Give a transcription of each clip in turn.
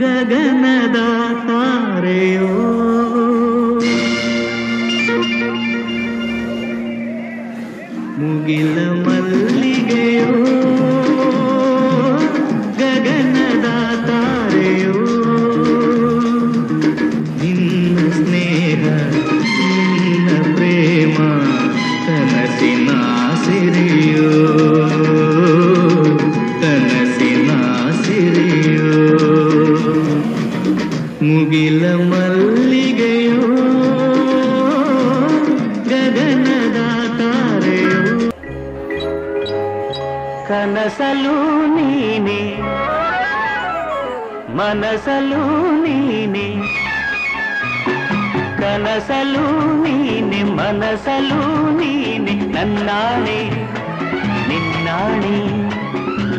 ಗಗನದ ತಾರೆಯೋ ಮುಗಿಲ ಮಲ್ಲಿಗೆಯೋ ಗಗನದ ತಾರೆಯೋ ನಿನ್ನ ಸ್ನೇಹ ನಿನ್ನ ಪ್ರೇಮ ತನ ಮುಗಿಲ ಮಲ್ಲಿಗೆಯೋ ಗಗನದ ತಾರೆಯೋ ಕನಸಲು ನೀನೆ ಮನಸಲು ನೀನೆ ಕನಸಲು ನೀನೆ ಮನಸಲು ನೀನೆ ನನ್ನಾಣೆ ನಿನ್ನಾಣೆ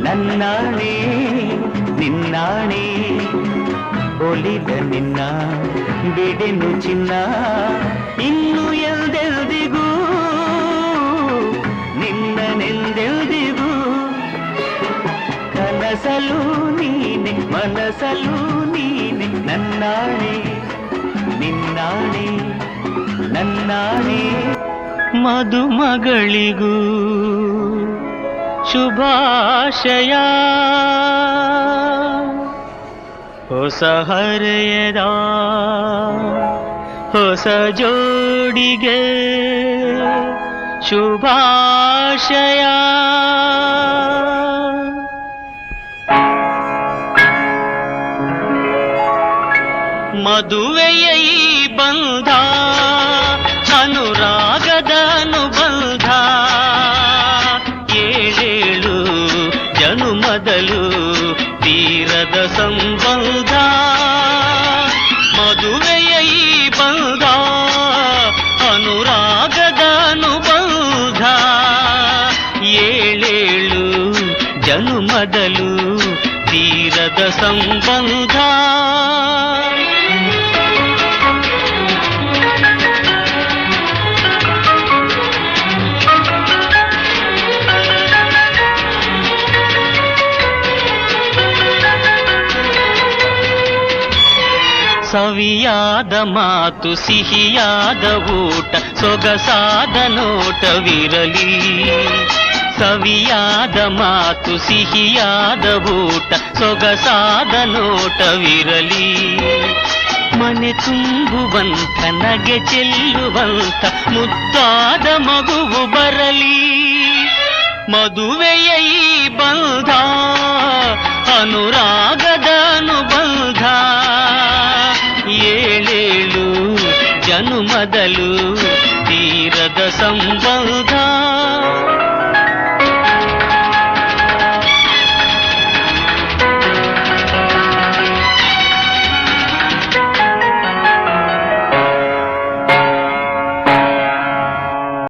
నన్నాణే నిన్నాణే ಒಲಿದ ನಿನ್ನ, ಬಿಡೆನು ಚಿನ್ನ, ಇನ್ನು ಎಲ್ದೆಲ್ದಿಗೂ ನಿನ್ನನೆಂದೆಲ್ದಿಗೂ? ಕನಸಲು ನೀನೆ ಮನಸಲು ನೀನೆ, ನನ್ನಾಣೆ, ನಿನ್ನಾಣೆ, ನನ್ನಾಣೆ, ಮದುಮಗಳಿಗೂ ಶುಭಾಶಯ. ಹೊಸ ಹರೆಯದ ಹೊಸ ಜೋಡಿಗೆ ಶುಭಾಶಯ. ಮದುವೆಯ ಈ ಬಂಧ ಅನುರಾಗದ ಅನುಬಂಧ. ಏಳೇಳು ಜನುಮದಲು ತೀರದ ಸಂಬಂಧ ಜನುಮದಲು ತೀರದ ಸಂಬಂಧ ಸವಿಯಾದ ಮಾತು ಸಿಹಿಯಾದ ಊಟ ಸೊಗಸಾದ ನೋಟವಿರಲಿ ಸವಿಯಾದ ಮಾತು ಸಿಹಿಯಾದ ಊಟ ಸೊಗಸಾದ ನೋಟವಿರಲಿ ಮನೆ ತುಂಬುವಂತ ನಗೆ ಚೆಲ್ಲುವಂತ ಮುದ್ದಾದ ಮಗುವು ಬರಲಿ ಮದುವೆಯ ಈ ಬಂಧ ಅನುರಾಗದ ಅನುಬಂಧ ಏಳೇಳು ಜನುಮದಲು ತೀರದ ಸಂಬಂಧ